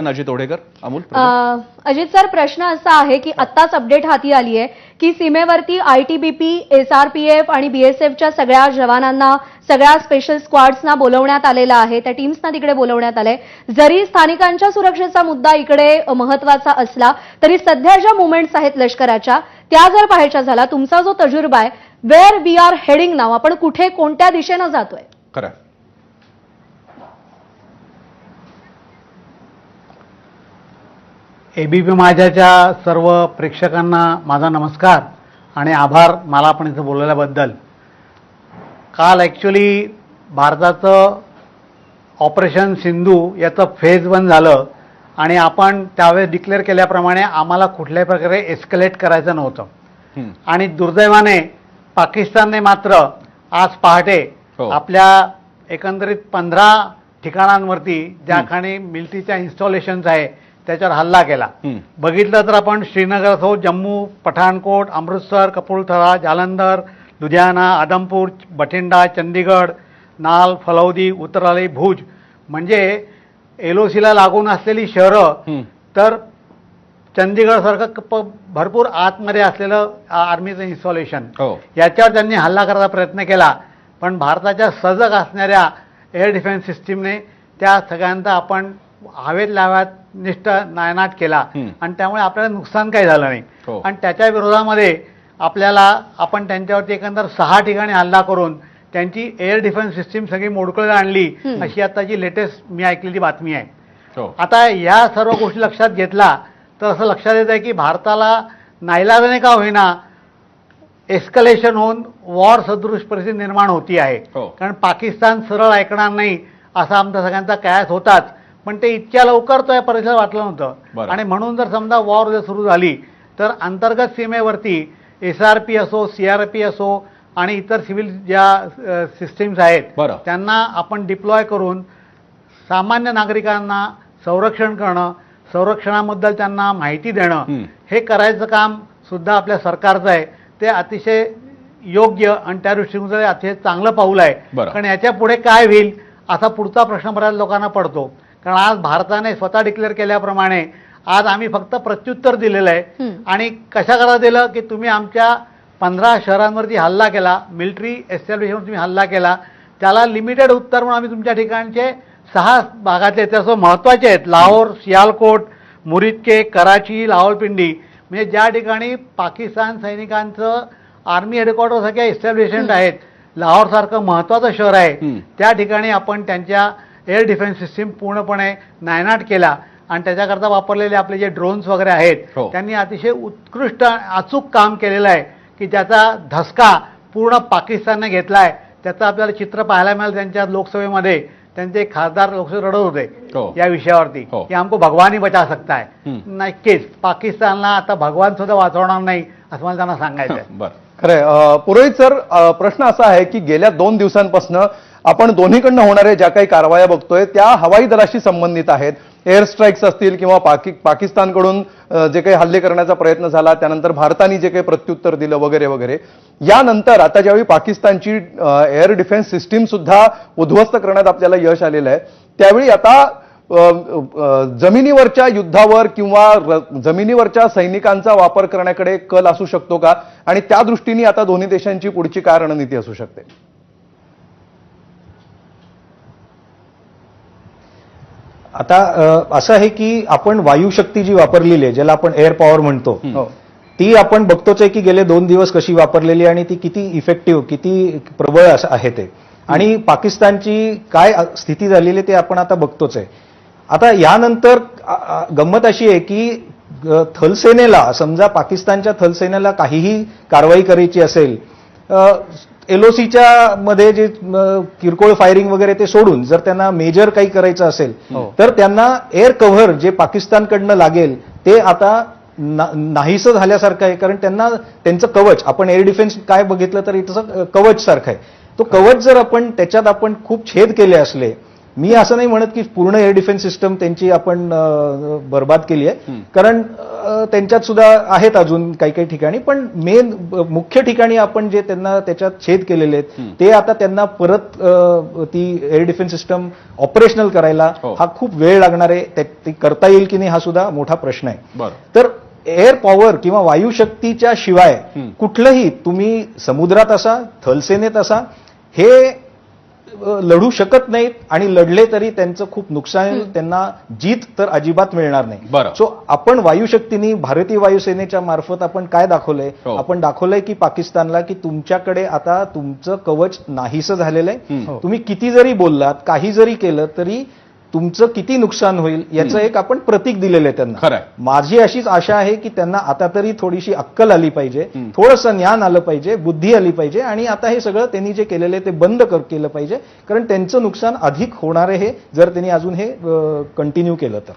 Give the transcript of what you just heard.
Ajit Odhekar Amol Ajit sir प्रश्न असा आहे की आत्ताच अपडेट हाती आली आहे की सीमेवरती आयटीबीपी एसआरपीएफ आणि बीएसएफच्या सगळ्या जवानांना सगळ्या स्पेशल स्क्वॉड्सना बोलवण्यात आलेलं आहे त्या टीम्सना तिकडे बोलवण्यात आलंय. जरी स्थानिकांच्या सुरक्षेचा मुद्दा इकडे महत्त्वाचा असला तरी सध्या ज्या मुवमेंट्स आहेत लष्कराच्या त्या जर पाहायच्या झाला तुमचा जो तजुर्बा आहे वेअर वी आर हेडिंग नाव आपण कुठे कोणत्या दिशेनं जातोय? खरं एबीपी माझ्याच्या सर्व प्रेक्षकांना माझा नमस्कार आणि आभार मला आपण इथं बोलवल्याबद्दल काल ॲक्च्युली भारताचं ऑपरेशन सिंधू याचं फेज वन झालं आणि आपण त्यावेळेस डिक्लेअर केल्याप्रमाणे आम्हाला कुठल्याही प्रकारे एस्कलेट करायचं नव्हतं. आणि दुर्दैवाने पाकिस्तानने मात्र आज पहाटे हो. आपल्या एकंदरीत पंधरा ठिकाणांवरती ज्या ठिकाणी मिलिटरीच्या इन्स्टॉलेशन्स आहे त्याच्यावर हल्ला केला. बघितलं तर आपण श्रीनगर असो जम्मू पठाणकोट अमृतसर कपूरथळा जालंधर लुधियाना आदमपूर बठिंडा चंदीगड नाल फलौदी उत्तराली भुज. म्हणजे एलओसीला लागून असलेली शहरं. तर चंदीगडसारखं भरपूर आतमध्ये असलेलं आर्मीचं इन्स्टॉलेशन. हो. याच्यावर त्यांनी हल्ला करायचा प्रयत्न केला. पण भारताच्या सजग असणाऱ्या एअर डिफेन्स सिस्टीमने त्या सगळ्यांचा आपण हवेत लाव्यात निष्ठ नायनाट केला. आणि त्यामुळे आपल्याला नुकसान काही झालं नाही हो. आणि त्याच्या विरोधामध्ये आपल्याला आपण त्यांच्यावरती एकंदर सहा ठिकाणी हल्ला करून त्यांची एअर डिफेन्स सिस्टीम सगळी मोडकळीला आणली. अशी आताची लेटेस्ट मी ऐकलेली बातमी आहे हो आता या सर्व गोष्टी लक्षात घेतला तर असं लक्षात येत आहे की भारताला नाईलाजाने का होईना एस्कलेशन होऊन वॉर सदृश परिस्थिती निर्माण होती आहे हो. कारण पाकिस्तान सरळ ऐकणार नाही असा आमचा सगळ्यांचा कयास होताच पण ते इतक्या लवकर तो या परिसरात वाटलं नव्हतं. आणि म्हणून जर समजा वॉर जर सुरू झाली तर अंतर्गत सीमेवरती एस आर पी असो सी आर पी असो आणि इतर सिव्हिल ज्या सिस्टीम्स आहेत. त्यांना आपण डिप्लॉय करून सामान्य नागरिकांना संरक्षण करणं संरक्षणाबद्दल त्यांना माहिती देणं हं. करायचं काम सुद्धा आपल्या सरकारचं आहे ते अतिशय योग्य आणि त्या दृष्टीने ते अतिशय चांगलं पाऊल आहे. कारण याच्यापुढे काय होईल असा पुढचा प्रश्न बऱ्याच लोकांना पडतो कारण आज भारताने स्वतः डिक्लेअर केल्याप्रमाणे आज आम्ही फक्त प्रत्युत्तर दिलेलं आहे. आणि कशा करा दिलं? की तुम्ही आमच्या पंधरा शहरांवरती हल्ला केला मिलिटरी एस्टॅब्लिशमेंट तुम्ही हल्ला केला. त्याला लिमिटेड उत्तर म्हणून आम्ही तुमच्या ठिकाणचे सहा भागातले त्याचं महत्त्वाचे आहेत. लाहोर सियालकोट मुरिदके कराची लाहोलपिंडी म्हणजे ज्या ठिकाणी पाकिस्तान सैनिकांचं आर्मी हेडक्वार्टर सगळ्या एस्टॅब्लिशमेंट आहेत लाहोरसारखं महत्त्वाचं शहर आहे. त्या ठिकाणी आपण त्यांच्या एअर डिफेन्स सिस्टीम पूर्णपणे नायनाट केला आणि त्याच्याकरता वापरलेले आपले जे ड्रोन्स वगैरे आहेत हो. त्यांनी अतिशय उत्कृष्ट अचूक काम केलेलं आहे की त्याचा धसका पूर्ण पाकिस्तानने घेतला आहे त्याचं आपल्याला चित्र पाहायला मिळालं त्यांच्या लोकसभेमध्ये त्यांचे खासदार लोकसभेत रडत हो. होते या विषयावरती हो. की हमको भगवान ही बचा सकता है हं. नक्कीच पाकिस्तानला आता भगवान सुद्धा वाचवणार नाही असं मला त्यांना सांगायचं अ, पुरोहित सर प्रश्न असा आहे की गेल्या दोन दिवसांपासून आपण दोन्हीकडनं होणाऱ्या ज्या काही कारवाया बघतोय त्या हवाई दलाशी संबंधित आहेत. एअर स्ट्राईक्स असतील किंवा पाकि पाकिस्तानकडून जे काही हल्ले करण्याचा प्रयत्न झाला त्यानंतर भारताने जे काही प्रत्युत्तर दिलं वगैरे वगैरे. यानंतर आता ज्यावेळी पाकिस्तानची एअर डिफेन्स सिस्टीम सुद्धा उद्ध्वस्त करण्यात आपल्याला यश आलेलं आहे त्यावेळी आता जमिनीवरच्या युद्धावर किंवा जमिनीवरच्या सैनिकांचा वापर करण्याकडे कल असू शकतो का? आणि त्या दृष्टीने आता दोन्ही देशांची पुढची काय रणनीती असू शकते. आता असं आहे की आपण वायुशक्ती जी वापरलेली आहे ज्याला आपण एअर पॉवर म्हणतो हो. ती आपण बघतोच आहे की गेले दोन दिवस कशी वापरलेली आणि ती किती इफेक्टिव्ह किती प्रबळ असं आहे ते. आणि पाकिस्तानची काय स्थिती झालेली ते आपण आता बघतोच आहे. आता यानंतर गंमत अशी आहे की थलसेनेला समजा पाकिस्तानच्या थलसेनेला काहीही कारवाई करायची असेल एलओसीच्या मध्ये जे किरकोळ फायरिंग वगैरे ते सोडून जर त्यांना मेजर काही करायचं असेल हो. तर त्यांना एअर कव्हर जे पाकिस्तानकडनं लागेल ते आता नाहीसं झाल्यासारखं आहे कारण त्यांना त्यांचं कवच आपण एअर डिफेन्स काय बघितलं तर इथं कवच सारखं आहे तो कवच जर आपण त्याच्यात आपण खूप छेद केले असले मी असं नाही म्हणत की पूर्ण एअर डिफेन्स सिस्टम त्यांची आपण बर्बाद केली आहे. कारण त्यांच्यात सुद्धा आहेत अजून काही काही ठिकाणी पण मेन मुख्य ठिकाणी आपण जे त्यांना त्याच्यात छेद केलेले आहेत ते आता त्यांना परत ती एअर डिफेन्स सिस्टम ऑपरेशनल करायला हो. हा खूप वेळ लागणार आहे. ते- करता येईल की नाही हा सुद्धा मोठा प्रश्न आहे. तर एअर पॉवर किंवा वायुशक्तीच्या शिवाय कुठलंही तुम्ही समुद्रात असा थलसेनेत असा हे लढू शकत नाहीत आणि लढले तरी त्यांचं खूप नुकसान होईल त्यांना जीत तर अजिबात मिळणार नाही. बरं. सो आपण वायुशक्तीने भारतीय वायुसेनेच्या मार्फत आपण काय दाखवलंय? हो. आपण दाखवलंय की पाकिस्तानला की तुमच्याकडे आता तुमचं कवच नाहीसं झालेलं आहे. तुम्ही किती जरी बोललात काही जरी केलं तरी तुमचं किती नुकसान होईल याचं एक आपण प्रतीक दिलेलं आहे त्यांना. खरंय. माझी अशीच आशा आहे की त्यांना आता तरी थोडीशी अक्कल आली पाहिजे थोडंसं ज्ञान आलं पाहिजे बुद्धी आली पाहिजे आणि आता हे सगळं त्यांनी जे केलेलं आहे ते बंद कर केलं पाहिजे. कारण त्यांचं नुकसान अधिक होणार आहे जर त्यांनी अजून हे कंटिन्यू केलं तर.